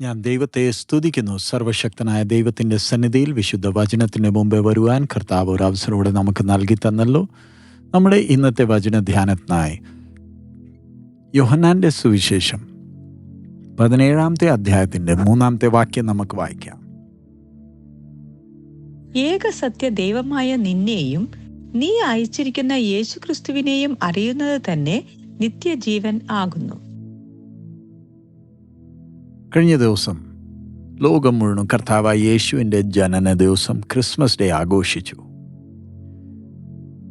ഞാൻ ദൈവത്തെ സ്തുതിക്കുന്നു. സർവശക്തനായ ദൈവത്തിന്റെ സന്നിധിയിൽ വിശുദ്ധ വചനത്തിന് മുമ്പേ വരുവാൻ കർത്താവ് ഒരു അവസരമൂടെ നമുക്ക് നൽകി തന്നല്ലോ. നമ്മുടെ ഇന്നത്തെ വചന ധ്യാനത്തിനായി യോഹന്നാന്റെ സുവിശേഷം പതിനേഴാമത്തെ അധ്യായത്തിന്റെ മൂന്നാമത്തെ വാക്യം നമുക്ക് വായിക്കാം. ഏക സത്യ ദൈവമായ നിന്നെയും നീ അയച്ചിരിക്കുന്ന യേശുക്രിസ്തുവിനെയും അറിയുന്നത് തന്നെ നിത്യജീവൻ ആകുന്നു. കഴിഞ്ഞ ദിവസം ലോകം മുഴുവൻ കർത്താവായ യേശുവിന്റെ ജനന ദിവസം ക്രിസ്മസ് ഡേ ആഘോഷിച്ചു.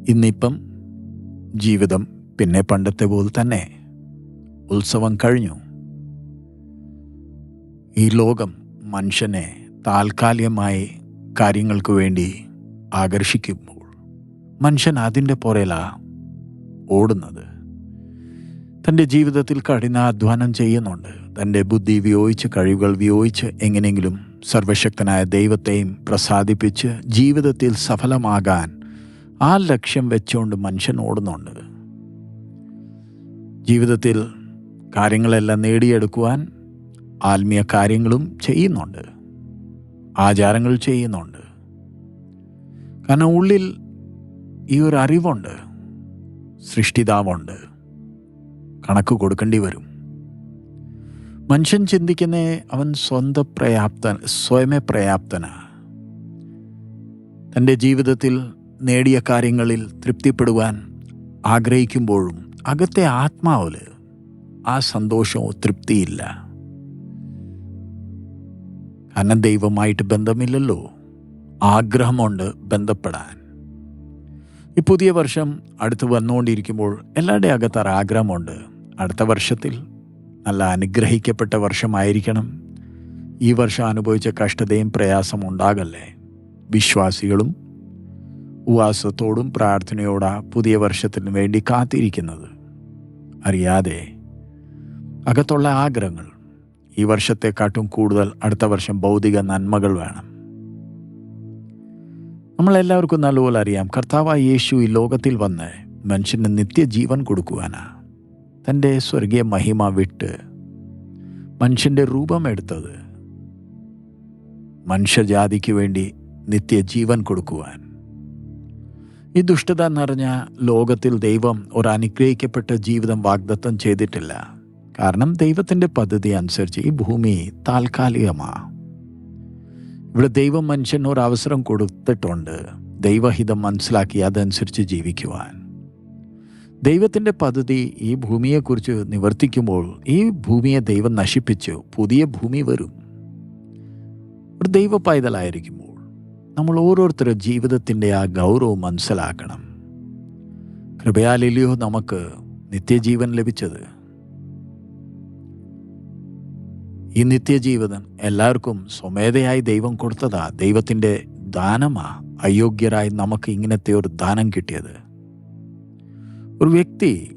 ഇന്നിപ്പം ജീവിതം പിന്നെ പണ്ടത്തെ പോലെ തന്നെ ഉത്സവം കഴിഞ്ഞു. ഈ ലോകം മനുഷ്യനെ താൽക്കാലികമായി കാര്യങ്ങൾക്ക് വേണ്ടി ആകർഷിക്കുമ്പോൾ മനുഷ്യൻ അതിന്റെ പുറയിലാണ് ഓടുന്നത്. തന്റെ ജീവിതത്തിൽ കഠിനാധ്വാനം ചെയ്യുന്നുണ്ട്. തന്റെ ബുദ്ധി വിയോജിച്ച് കഴിവുകൾ വിയോജിച്ച് എങ്ങനെയെങ്കിലും സർവശക്തനായ ദൈവത്തെയും പ്രസാദിപ്പിച്ച് ജീവിതത്തിൽ സഫലമാകാൻ ആ ലക്ഷ്യം വെച്ചുകൊണ്ട് മനുഷ്യൻ ഓടുന്നുണ്ട്. ജീവിതത്തിൽ കാര്യങ്ങളെല്ലാം നേടിയെടുക്കുവാൻ ആത്മീയ കാര്യങ്ങളും ചെയ്യുന്നുണ്ട്. ആചാരങ്ങൾ ചെയ്യുന്നുണ്ട്. കാരണം ഉള്ളിൽ ഈ ഒരു അറിവുണ്ട്. സൃഷ്ടിതാവുണ്ട്. കണക്ക് കൊടുക്കേണ്ടി വരും. മനുഷ്യൻ ചിന്തിക്കുന്ന അവൻ സ്വന്തം പ്രയാപ്തൻ സ്വയമേ പ്രയാപ്തനാ. തന്റെ ജീവിതത്തിൽ നേടിയ കാര്യങ്ങളിൽ തൃപ്തിപ്പെടുവാൻ ആഗ്രഹിക്കുമ്പോഴും അകത്തെ ആത്മാവിൽ ആ സന്തോഷമോ തൃപ്തിയില്ല. കാരണം ദൈവമായിട്ട് ബന്ധമില്ലല്ലോ. ആഗ്രഹമുണ്ട് ബന്ധപ്പെടാൻ. ഈ പുതിയ വർഷം അടുത്ത് വന്നുകൊണ്ടിരിക്കുമ്പോൾ എല്ലാവരുടെ അകത്ത് ആഗ്രഹമുണ്ട് അടുത്ത വർഷത്തിൽ നല്ല അനുഗ്രഹിക്കപ്പെട്ട വർഷമായിരിക്കണം. ഈ വർഷം അനുഭവിച്ച കഷ്ടതയും പ്രയാസം ഉണ്ടാകല്ലേ? വിശ്വാസികളും ഉപവാസത്തോടും പ്രാർത്ഥനയോടാ പുതിയ വർഷത്തിന് വേണ്ടി കാത്തിരിക്കുന്നത്. അറിയാതെ അകത്തുള്ള ആഗ്രഹങ്ങൾ ഈ വർഷത്തെക്കാട്ടും കൂടുതൽ അടുത്ത വർഷം ഭൗതിക നന്മകൾ വേണം. നമ്മളെല്ലാവർക്കും നല്ലപോലെ അറിയാം. കർത്താവായ യേശു ഈ ലോകത്തിൽ വന്ന് മനുഷ്യന് നിത്യജീവൻ കൊടുക്കുവാനാ. തന്റെ സ്വർഗീയ മഹിമ വിട്ട് മനുഷ്യന്റെ രൂപമെടുത്തത് മനുഷ്യജാതിക്ക് വേണ്ടി നിത്യജീവൻ കൊടുക്കുവാൻ. ഈ ദുഷ്ടത നിറഞ്ഞ ലോകത്തിൽ ദൈവം ഒരു അനുഗ്രഹിക്കപ്പെട്ട ജീവിതം വാഗ്ദത്തം ചെയ്തിട്ടില്ല. കാരണം ദൈവത്തിന്റെ പദ്ധതി അനുസരിച്ച് ഈ ഭൂമി താൽക്കാലികമാണ് ഇവിടെ ദൈവം മനുഷ്യന് ഒരു അവസരം കൊടുത്തിട്ടുണ്ട്. ദൈവഹിതം മനസ്സിലാക്കി അതനുസരിച്ച് ജീവിക്കുവാൻ. ദൈവത്തിന്റെ പദ്ധതി ഈ ഭൂമിയെക്കുറിച്ച് നിവർത്തിക്കുമ്പോൾ ഈ ഭൂമിയെ ദൈവം നശിപ്പിച്ച് പുതിയ ഭൂമി വരും. ഒരു ദൈവ പൈതലായിരിക്കുമ്പോൾ നമ്മൾ ഓരോരുത്തരുടെ ജീവിതത്തിന്റെ ആ ഗൗരവം മനസ്സിലാക്കണം. കൃപയാലില്ലയോ നമുക്ക് നിത്യജീവൻ ലഭിച്ചത്. ഈ നിത്യജീവിതം എല്ലാവർക്കും സ്വമേധയായി ദൈവം കൊടുത്തതാ ദൈവത്തിന്റെ ദാനമാ അയോഗ്യരായി നമുക്ക് ഇങ്ങനത്തെ ഒരു ദാനം കിട്ടിയത്. ഒരു വ്യക്തി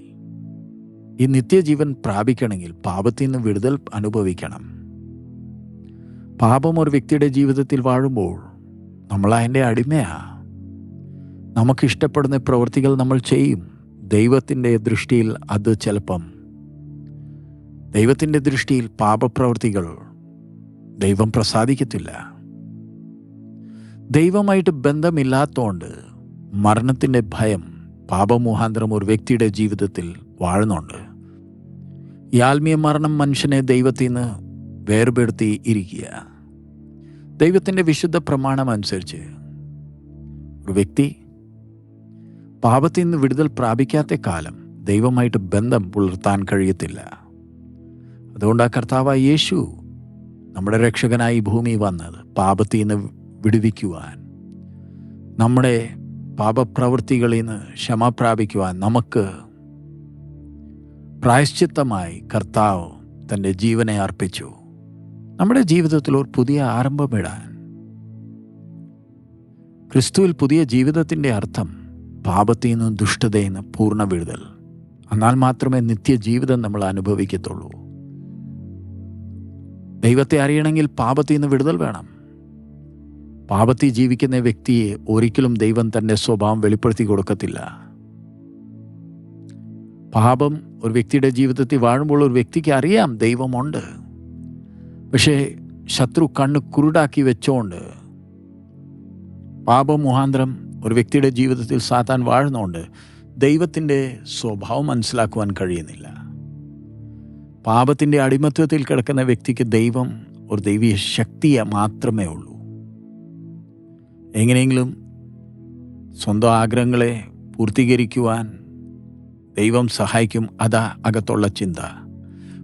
ഈ നിത്യജീവൻ പ്രാപിക്കണമെങ്കിൽ പാപത്തിൽ നിന്ന് വിടുതൽ അനുഭവിക്കണം. പാപം ഒരു വ്യക്തിയുടെ ജീവിതത്തിൽ വാഴുമ്പോൾ നമ്മൾ അതിന്റെ അടിമയാ. നമുക്കിഷ്ടപ്പെടുന്ന പ്രവൃത്തികൾ നമ്മൾ ചെയ്യും. ദൈവത്തിന്റെ ദൃഷ്ടിയിൽ അത് ചിലപ്പം ദൈവത്തിന്റെ ദൃഷ്ടിയിൽ പാപപ്രവൃത്തികൾ ദൈവം പ്രസാദിക്കത്തില്ല. ദൈവമായിട്ട് ബന്ധമില്ലാത്തതുകൊണ്ട് മരണത്തിന്റെ ഭയം പാപമുഹാന്തരം ഒരു വ്യക്തിയുടെ ജീവിതത്തിൽ വാഴുന്നുണ്ട്. ഈ ആത്മീയ മരണം മനുഷ്യനെ ദൈവത്തിൽ നിന്ന് വേർപെടുത്തി ഇരിക്കുക. ദൈവത്തിന്റെ വിശുദ്ധ പ്രമാണം അനുസരിച്ച് ഒരു വ്യക്തി പാപത്തിൽ നിന്ന് വിടുതൽ പ്രാപിക്കാത്ത കാലം ദൈവമായിട്ട് ബന്ധം പുലർത്താൻ കഴിയത്തില്ല. അതുകൊണ്ട് ആ കർത്താവായ യേശു നമ്മുടെ രക്ഷകനായി ഭൂമി വന്നത് പാപത്തിൽ നിന്ന് വിടുവിക്കുവാൻ. നമ്മുടെ പാപപ്രവൃത്തികളിൽ നിന്ന് ക്ഷമ പ്രാപിക്കുവാൻ നമുക്ക് പ്രായശ്ചിത്തമായി കർത്താവ് തന്റെ ജീവനെ അർപ്പിച്ചു. നമ്മുടെ ജീവിതത്തിൽ ഒരു പുതിയ ആരംഭമിടാൻ. ക്രിസ്തുവിൽ പുതിയ ജീവിതത്തിന്റെ അർത്ഥം പാപത്തിൽ നിന്നും ദുഷ്ടതയിൽ നിന്ന് പൂർണ വിടുതൽ. എന്നാൽ മാത്രമേ നിത്യജീവിതം നമ്മൾ അനുഭവിക്കത്തുള്ളൂ. ദൈവത്തെ അറിയണമെങ്കിൽ പാപത്തിൽ നിന്ന് വിടുതൽ വേണം. പാപത്തിൽ ജീവിക്കുന്ന വ്യക്തിയെ ഒരിക്കലും ദൈവം തന്റെ സ്വഭാവം വെളിപ്പെടുത്തി കൊടുക്കത്തില്ല. പാപം ഒരു വ്യക്തിയുടെ ജീവിതത്തിൽ വാഴുമ്പോൾ ഒരു വ്യക്തിക്ക് അറിയാം ദൈവമുണ്ട്. പക്ഷേ ശത്രു കണ്ണ് കുരുടാക്കി വെച്ചോണ്ട് പാപം മുഹാന്തരം ഒരു വ്യക്തിയുടെ ജീവിതത്തിൽ സാത്താൻ വാഴുന്നതുകൊണ്ട് ദൈവത്തിന്റെ സ്വഭാവം മനസ്സിലാക്കുവാൻ കഴിയുന്നില്ല. പാപത്തിന്റെ അടിമത്വത്തിൽ കിടക്കുന്ന വ്യക്തിക്ക് ദൈവം ഒരു ദൈവീയ ശക്തിയെ മാത്രമേ ഉള്ളൂ. എങ്ങനെയെങ്കിലും സ്വന്തം ആഗ്രഹങ്ങളെ പൂർത്തീകരിക്കുവാൻ ദൈവം സഹായിക്കും. അതാ അകത്തുള്ള ചിന്ത.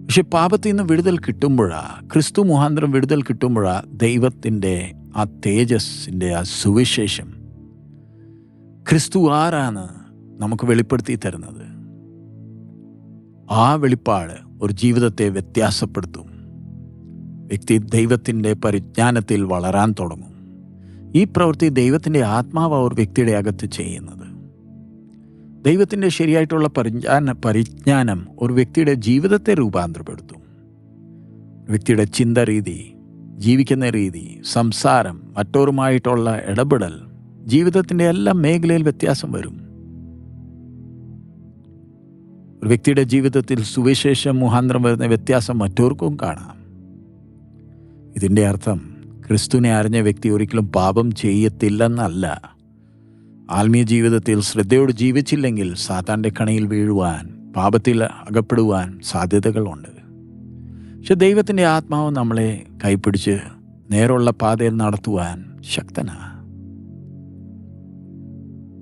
പക്ഷെ പാപത്തിൽ നിന്ന് വിടുതൽ കിട്ടുമ്പോഴാ ക്രിസ്തു മുഖാന്തരം വിടുതൽ കിട്ടുമ്പോഴാ ദൈവത്തിന്റെ ആ തേജസ്സിന്റെ ആ സുവിശേഷം ക്രിസ്തു ആരാണ് നമുക്ക് വെളിപ്പെടുത്തി തരുന്നത്? ആ വെളിപ്പാട് ഒരു ജീവിതത്തെ വ്യത്യാസപ്പെടുത്തും. വ്യക്തി ദൈവത്തിന്റെ പരിജ്ഞാനത്തിൽ വളരാൻ തുടങ്ങും. ഈ പ്രവൃത്തി ദൈവത്തിന്റെ ആത്മാവ് അവർ വ്യക്തിയുടെ അകത്ത് ചെയ്യുന്നത്. ദൈവത്തിന്റെ ശരിയായിട്ടുള്ള പരിജ്ഞാന പരിജ്ഞാനം ഒരു വ്യക്തിയുടെ ജീവിതത്തെ രൂപാന്തരപ്പെടുത്തും. വ്യക്തിയുടെ ചിന്ത രീതി ജീവിക്കുന്ന രീതി സംസാരം മറ്റോരുമായിട്ടുള്ള ഇടപെടൽ ജീവിതത്തിന്റെ എല്ലാ മേഖലയിൽ വ്യത്യാസം വരും. ഒരു വ്യക്തിയുടെ ജീവിതത്തിൽ സുവിശേഷം മുഹാന്തരം വരുന്ന വ്യത്യാസം മറ്റോർക്കും കാണാം. ഇതിന്റെ അർത്ഥം ക്രിസ്തുവിനെ അറിഞ്ഞ വ്യക്തി ഒരിക്കലും പാപം ചെയ്യത്തില്ലെന്നല്ല. ആത്മീയ ജീവിതത്തിൽ ശ്രദ്ധയോട് ജീവിച്ചില്ലെങ്കിൽ സാത്താന്റെ കണയിൽ വീഴുവാൻ പാപത്തിൽ അകപ്പെടുവാൻ സാധ്യതകളുണ്ട്. പക്ഷെ ദൈവത്തിന്റെ ആത്മാവ് നമ്മളെ കൈപ്പിടിച്ച് നേരുള്ള പാതയിൽ നടത്തുവാൻ ശക്തനാ.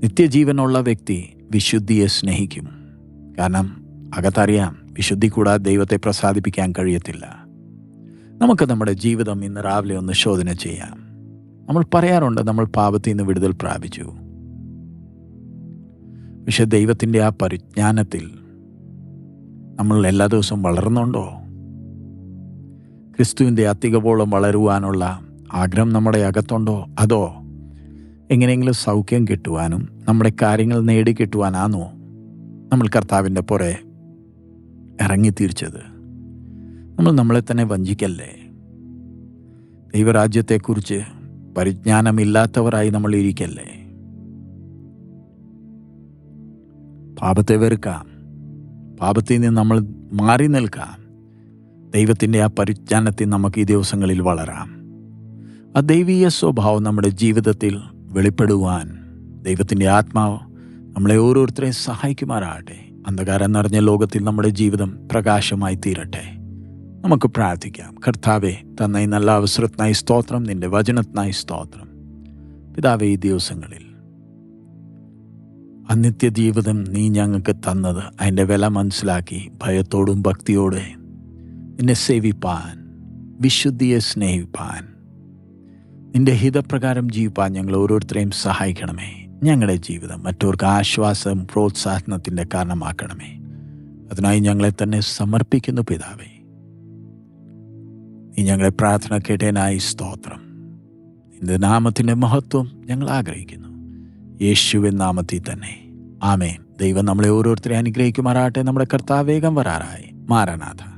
നിത്യജീവനുള്ള വ്യക്തി വിശുദ്ധിയെ സ്നേഹിക്കും. കാരണം അകത്തറിയാം വിശുദ്ധി കൂടാതെ ദൈവത്തെ പ്രസാദിപ്പിക്കാൻ കഴിയത്തില്ല. നമുക്ക് നമ്മുടെ ജീവിതം ഇന്ന് രാവിലെ ഒന്ന് ശോധന ചെയ്യാം. നമ്മൾ പറയാറുണ്ട് നമ്മൾ പാപത്തിൽ നിന്ന് വിടുതൽ പ്രാപിച്ചു. പക്ഷെ ദൈവത്തിന്റെ ആ പരിജ്ഞാനത്തിൽ നമ്മൾ എല്ലാ ദിവസവും വളർന്നുണ്ടോ? ക്രിസ്തുവിന്റെ അത്തികപോളം വളരുവാനുള്ള ആഗ്രഹം നമ്മുടെ അകത്തുണ്ടോ? അതോ എങ്ങനെയെങ്കിലും സൗഖ്യം കിട്ടുവാനും നമ്മുടെ കാര്യങ്ങൾ നേടിക്കിട്ടുവാനാണോ നമ്മൾ കർത്താവിന്റെ പുറേ ഇറങ്ങിത്തിരിച്ചത് നമ്മൾ നമ്മളെ തന്നെ വഞ്ചിക്കല്ലേ? ദൈവരാജ്യത്തെക്കുറിച്ച് പരിജ്ഞാനമില്ലാത്തവരായി നമ്മൾ ഇരിക്കല്ലേ? പാപത്തെ വെറുക്കാം. പാപത്തിൽ നിന്ന് നമ്മൾ മാറി നിൽക്കാം. ദൈവത്തിന്റെ ആ പരിജ്ഞാനത്തിൽ നമുക്ക് ഈ ദിവസങ്ങളിൽ വളരാം. ആ ദൈവീയ സ്വഭാവം നമ്മുടെ ജീവിതത്തിൽ വെളിപ്പെടുവാൻ ദൈവത്തിന്റെ ആത്മാവ് നമ്മളെ ഓരോരുത്തരെയും സഹായിക്കുമാറാകട്ടെ. അന്ധകാരം നിറഞ്ഞ ലോകത്തിൽ നമ്മുടെ ജീവിതം പ്രകാശമായി തീരട്ടെ. നമുക്ക് പ്രാർത്ഥിക്കാം. കർത്താവെ തന്ന ഈ നല്ല അവസരത്തിനായി സ്തോത്രം നിന്റെ വചനത്തിനായി സ്തോത്രം. പിതാവെ ഈ ദിവസങ്ങളിൽ അനിത്യ ജീവിതം നീ ഞങ്ങൾക്ക് തന്നത് അതിന്റെ വില മനസ്സിലാക്കി ഭയത്തോടും ഭക്തിയോടെ നിന്നെ സേവിപ്പാൻ വിശുദ്ധിയെ സ്നേഹിപ്പാൻ. നിന്റെ ഹിതപ്രകാരം ജീവിപ്പാൻ ഞങ്ങൾ ഓരോരുത്തരെയും സഹായിക്കണമേ. ഞങ്ങളുടെ ജീവിതം മറ്റവർക്ക് ആശ്വാസം പ്രോത്സാഹനത്തിന്റെ കാരണമാക്കണമേ. അതിനായി ഞങ്ങളെ തന്നെ സമർപ്പിക്കുന്നു പിതാവേ. നീ ഞങ്ങളെ പ്രാർത്ഥന കേട്ടേനായി സ്തോത്രം. നിന്റെ നാമത്തിന്റെ മഹത്വം ഞങ്ങൾ ആഗ്രഹിക്കുന്നു. യേശുവിൻ നാമത്തിൽ തന്നെ. ആമേൻ. ദൈവം നമ്മളെ ഓരോരുത്തരെ അനുഗ്രഹിക്കുമാറാട്ടെ നമ്മുടെ കർത്താവേഗം വരാറായി. മാറാനാഥ.